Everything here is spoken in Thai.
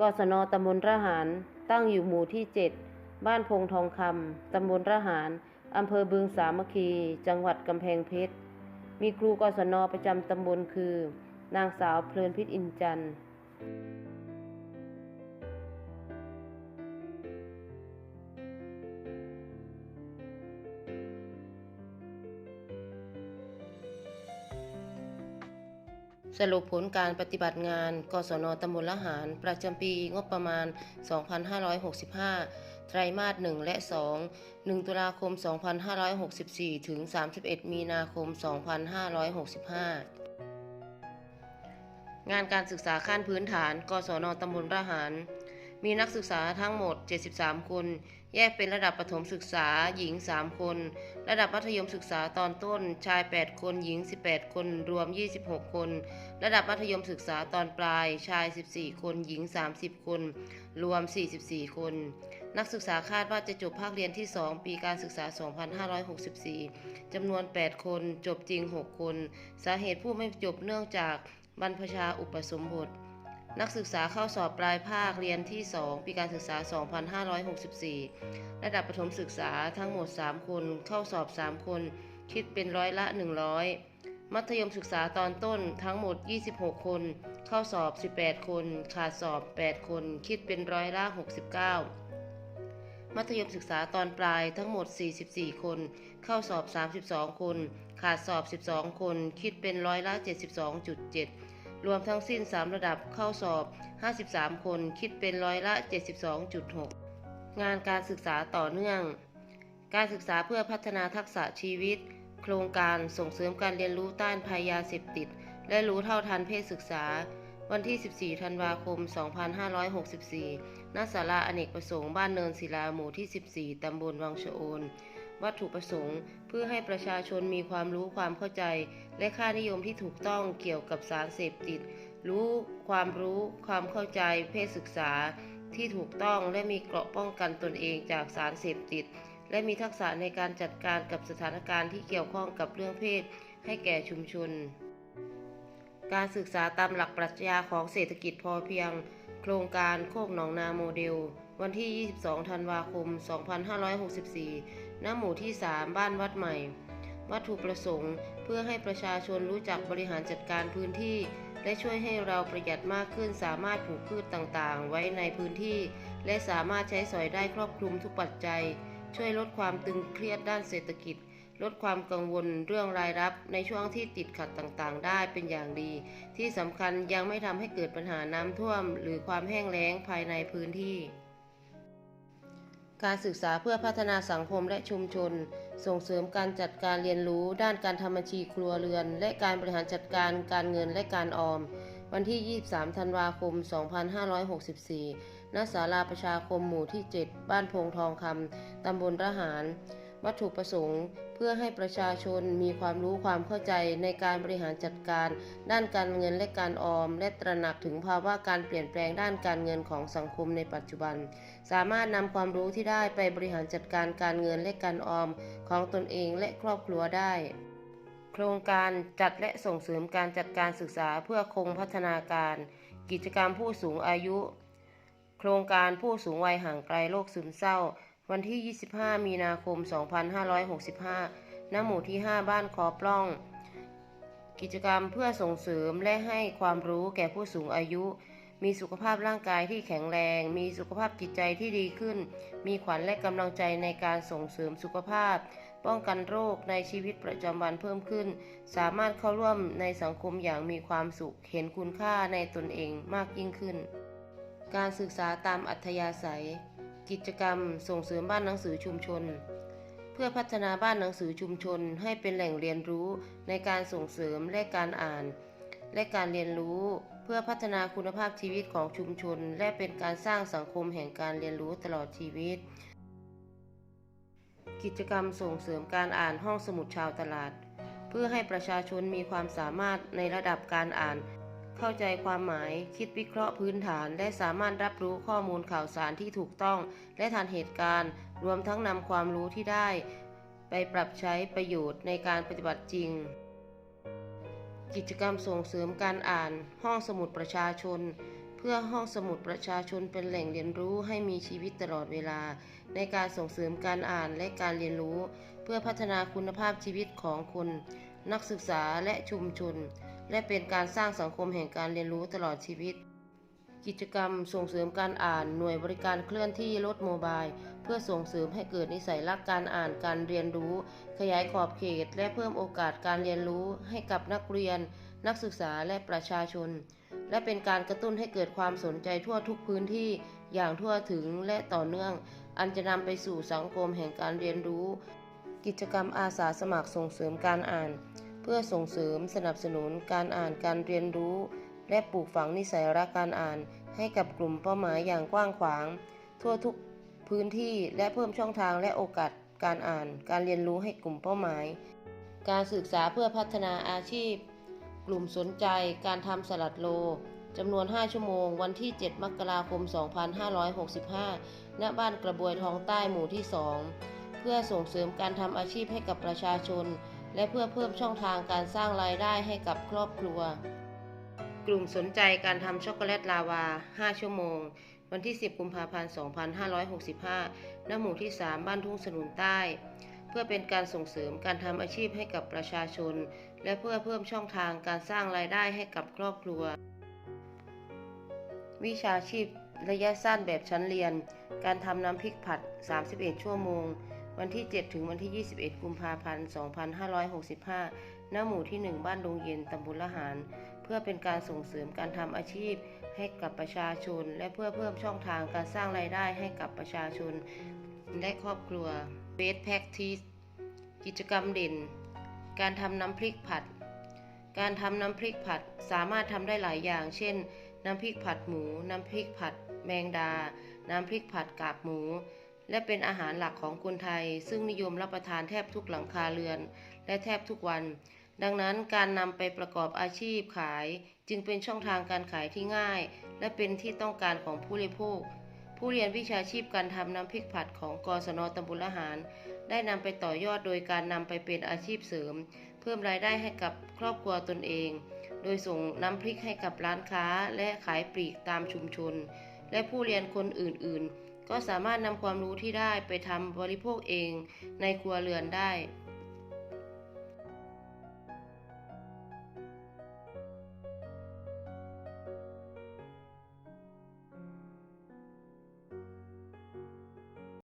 กศนตำบลระหาร ตั้งอยู่หมู่ที่ 7 บ้านพงทองคำตำบลระหารอำเภอบึงสามัคคี จังหวัดกำแพงเพชร มีครูกศนประจำตำบลคือ นางสาวเพลินพิษอินจันทร์ สรุปผลการปฏิบัติงาน กศนตำบลละหาร ประจำปีงบประมาณ 2565 ไตรมาส 1 และ 2 1 ตุลาคม 2564 ถึง 31 มีนาคม 2565 งานการศึกษาขั้นพื้นฐาน กศนตำบลละหาร มีนักศึกษาทั้งหมด 73 คน แยกเป็นระดับประถมศึกษาหญิง 3 คน ระดับมัธยมศึกษาตอนต้น ชาย 8 คน หญิง 18 คน รวม 26 คน ระดับมัธยมศึกษาตอนปลาย ชาย 14 คน หญิง 30 คน รวม 44 คน นักศึกษาคาดว่าจะจบภาคเรียนที่ 2 ปีการศึกษา 2564 จำนวน 8 คน จบจริง 6 คน สาเหตุผู้ไม่จบเนื่องจากบรรพชาอุปสมบท นักศึกษาเข้าสอบปลายภาคเรียนที่ 2 ปีการศึกษา 2564 ระดับประถมศึกษาทั้งหมด 3 คน เข้าสอบ 3 คน คิดเป็นร้อยละ 100 มัธยมศึกษาตอนต้นทั้งหมด 26 คน เข้าสอบ 18 คน ขาดสอบ 8 คน คิดเป็นร้อยละ 69 มัธยมศึกษาตอนปลายทั้งหมด 44 คน เข้าสอบ 32 คน ขาดสอบ 12 คน คิดเป็นร้อยละ 72.7 รวมทั้งสิ้น 3 ระดับเข้าสอบ 53 คนคิดเป็นร้อยละ 72.6 งานการศึกษาต่อเนื่อง การศึกษาเพื่อพัฒนาทักษะชีวิต โครงการส่งเสริมการเรียนรู้ต้านภัยยาเสพติด และรู้เท่าทันเพศศึกษา วันที่ 14 ธันวาคม 2564 ณ ศาลาอเนกประสงค์บ้านเนินศิลาหมู่ที่ 14 ตำบลวังชโอน วัตถุประสงค์ เพื่อให้ประชาชนมีความรู้ความเข้าใจ และค่านิยมที่ถูกต้องเกี่ยวกับสารเสพติด รู้ความรู้ความเข้าใจ เพศศึกษาที่ถูกต้องและมีเกราะป้องกันตนเองจากสารเสพติด และมีทักษะในการจัดการกับสถานการณ์ที่เกี่ยวข้องกับเรื่องเพศ ให้แก่ชุมชน การศึกษาตามหลักปรัชญาของเศรษฐกิจพอเพียง โครงการโคกหนองนาโมเดล วันที่ 22 ธันวาคม 2564 ณหมู่ที่ 3 บ้านวัดใหม่ วัตถุประสงค์เพื่อให้ประชาชนรู้จักบริหารจัดการพื้นที่ และช่วยให้เราประหยัดมากขึ้นสามารถปลูกพืชต่างๆ ไว้ในพื้นที่ และสามารถใช้สอยได้ครอบคลุมทุกปัจจัย ช่วยลดความตึงเครียดด้านเศรษฐกิจลดความกังวลเรื่องรายรับในช่วงที่ติดขัดต่างๆ ได้เป็นอย่างดี ที่สำคัญยังไม่ทำให้เกิดปัญหาน้ำท่วม หรือความแห้งแล้งภายในพื้นที่ การศึกษาเพื่อพัฒนาสังคมและชุมชน ส่งเสริมการจัดการเรียนรู้ ด้านการทำบัญชีครัวเรือน และการบริหารจัดการการเงินและการออม วันที่ 23 ธันวาคม 2564 ณ ศาลาประชาคมหมู่ที่ 7 บ้านพงทองคำตำบลระหาร วัตถุประสงค์ เพื่อให้ประชาชนมีความรู้ความเข้าใจในการบริหารจัดการ ด้านการเงินและการออม และตระหนักถึงภาวะการเปลี่ยนแปลงด้านการเงินของสังคมในปัจจุบัน สามารถนำความรู้ที่ได้ไปบริหารจัดการการเงินและการออมของตนเองและครอบครัวได้โครงการจัดและส่งเสริมการจัดการศึกษาเพื่อคงพัฒนาการ กิจกรรมผู้สูงอายุ โครงการผู้สูงวัยห่างไกลโรคซึมเศร้า วันที่ 25 มีนาคม 2565 ณ หมู่ที่ 5 บ้านคอปล้อง กิจกรรมเพื่อส่งเสริมและให้ความรู้แก่ผู้สูงอายุ มีสุขภาพร่างกายที่แข็งแรง มีสุขภาพจิตใจที่ดีขึ้น มีขวัญและกำลังใจในการส่งเสริมสุขภาพ ป้องกันโรคในชีวิตประจำวันเพิ่มขึ้น สามารถเข้าร่วมในสังคมอย่างมีความสุข เห็นคุณค่าในตนเองมากยิ่งขึ้น การศึกษาตามอัธยาศัย กิจกรรมส่งเสริมบ้านหนังสือชุมชน เพื่อพัฒนาบ้านหนังสือชุมชน ให้เป็นแหล่งเรียนรู้ในการส่งเสริมและการอ่าน และการเรียนรู้เพื่อพัฒนาคุณภาพชีวิตของชุมชน และเป็นการสร้างสังคมแห่งการเรียนรู้ตลอดชีวิต กิจกรรมส่งเสริมการอ่านห้องสมุดชาวตลาด เพื่อให้ประชาชนมีความสามารถในระดับการอ่าน เข้าใจความหมาย คิดวิเคราะห์พื้นฐาน และสามารถรับรู้ข้อมูลข่าวสารที่ถูกต้อง และทันเหตุการณ์ รวมทั้งนำความรู้ที่ได้ ไปปรับใช้ประโยชน์ในการปฏิบัติจริง กิจกรรมส่งเสริมการอ่าน ห้องสมุดประชาชน เพื่อห้องสมุดประชาชนเป็นแหล่งเรียนรู้ให้มีชีวิตตลอดเวลา ในการส่งเสริมการอ่านและการเรียนรู้ เพื่อพัฒนาคุณภาพชีวิตของคน นักศึกษาและชุมชน และเป็นการสร้างสังคมแห่งการเรียนรู้ตลอดชีวิต กิจกรรมส่งเสริมการอ่านหน่วยบริการเคลื่อนที่รถโมบาย เพื่อส่งเสริมให้เกิดนิสัยรักการอ่านการเรียนรู้ ขยายขอบเขต และเพิ่มโอกาสการเรียนรู้ให้กับนักเรียน นักศึกษาและประชาชน และเป็นการกระตุ้นให้เกิดความสนใจทั่วทุกพื้นที่อย่างทั่วถึงและต่อเนื่อง อันจะนำไปสู่สังคมแห่งการเรียนรู้ กิจกรรมอาสาสมัครส่งเสริมการอ่าน เพื่อส่งเสริมสนับสนุนการอ่านการเรียนรู้ และปลูกฝังนิสัยรักการอ่าน ให้กับกลุ่มเป้าหมายอย่างกว้างขวาง ทั่วทุกพื้นที่และเพิ่มช่องทางและโอกาสการอ่าน การเรียนรู้ให้กลุ่มเป้าหมาย การศึกษาเพื่อพัฒนาอาชีพ กลุ่มสนใจการทำสลัดโลจำนวน 5 ชั่วโมง วันที่ 7 มกราคม 2565 ณ บ้านกระบวยทองใต้หมู่ที่ 2 เพื่อส่งเสริมการทำอาชีพให้กับประชาชน และเพื่อเพิ่มช่องทางการสร้างรายได้ให้กับครอบครัว กลุ่มสนใจการทำช็อกโกแลตลาวา 5 ชั่วโมง วันที่ 10 กุมภาพันธ์ 2565 ณ หมู่ที่ 3 บ้านทุ่งสนุนใต้ เพื่อเป็นการส่งเสริมการทำอาชีพให้กับประชาชน และเพื่อเพิ่มช่องทางการสร้างรายได้ให้กับครอบครัว วิชาชีพระยะสั้นแบบชั้นเรียน การทำน้ำพริกผัด 31 ชั่วโมง วันที่ 7 ถึงวันที่ 21 กุมภาพันธ์ 2565 ณ หมู่ที่ 1 บ้านดงเย็น ตำบลละหาร เพื่อเป็นการส่งเสริมการทำอาชีพให้กับประชาชน และเพื่อเพิ่มช่องทางการสร้างรายได้ให้กับประชาชน และครอบครัว Best Practice กิจกรรมเด่น การทำน้ำพริกผัด การทำน้ำพริกผัดสามารถทำได้หลายอย่าง เช่น น้ำพริกผัดหมู น้ำพริกผัดแมงดา น้ำพริกผัดกากหมู และเป็นอาหารหลักของคนไทย ซึ่งนิยมรับประทานแทบทุกหลังคาเรือน และแทบทุกวัน ดังนั้นการนำไปประกอบอาชีพขาย จึงเป็นช่องทางการขายที่ง่าย และเป็นที่ต้องการของผู้บริโภค ผู้เรียนวิชาชีพการทำน้ำพริกผัดของกศนตำบลละหาร ได้นำไปต่อยอดโดยการนำไปเป็นอาชีพเสริม เพิ่มรายได้ให้กับครอบครัวตนเอง โดยส่งน้ำพริกให้กับร้านค้าและขายปลีกตามชุมชน และผู้เรียนคนอื่นๆ ก็สามารถนำความรู้ที่ได้ไปทำบริโภคเองในครัวเรือนได้